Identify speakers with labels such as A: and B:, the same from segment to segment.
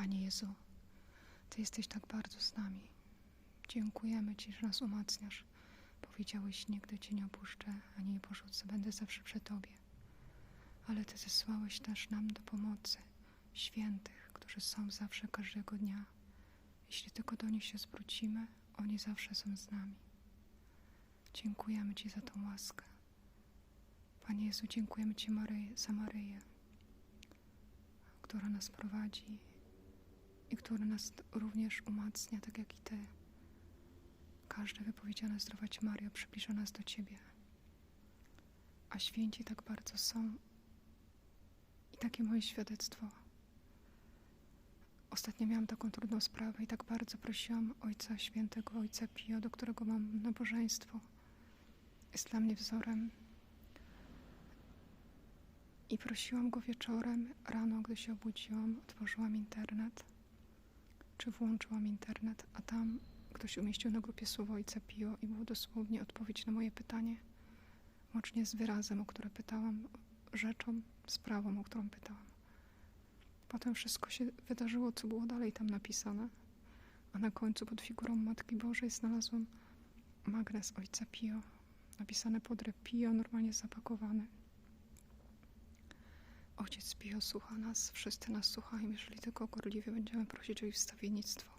A: Panie Jezu, Ty jesteś tak bardzo z nami. Dziękujemy Ci, że nas umacniasz. Powiedziałeś, nigdy Cię nie opuszczę, ani nie porzucę, będę zawsze przy Tobie. Ale Ty zesłałeś też nam do pomocy świętych, którzy są zawsze każdego dnia. Jeśli tylko do nich się zwrócimy, oni zawsze są z nami. Dziękujemy Ci za tą łaskę. Panie Jezu, dziękujemy Ci Maryję, za Maryję, która nas prowadzi i która nas również umacnia, tak jak i Ty. Każde wypowiedziane zdrować Mario przybliża nas do Ciebie. A święci tak bardzo są. I takie moje świadectwo. Ostatnio miałam taką trudną sprawę i tak bardzo prosiłam Ojca Świętego, Ojca Pio, do którego mam nabożeństwo. Jest dla mnie wzorem. I prosiłam go wieczorem, rano, gdy się obudziłam, otworzyłam internet, czy włączyłam internet, a tam ktoś umieścił na grupie słowo Ojca Pio i było dosłownie odpowiedź na moje pytanie, łącznie z wyrazem, o które pytałam, rzeczą, sprawą, o którą pytałam. Potem wszystko się wydarzyło, co było dalej tam napisane, a na końcu pod figurą Matki Bożej znalazłam magnes Ojca Pio, napisane pod Pio, normalnie zapakowany. Pio słucha nas, wszyscy nas słuchają, jeżeli tylko gorliwie będziemy prosić o ich wstawiennictwo.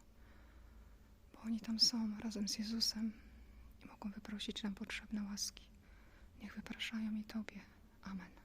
A: Bo oni tam są razem z Jezusem i mogą wyprosić nam potrzebne łaski. Niech wypraszają i Tobie. Amen.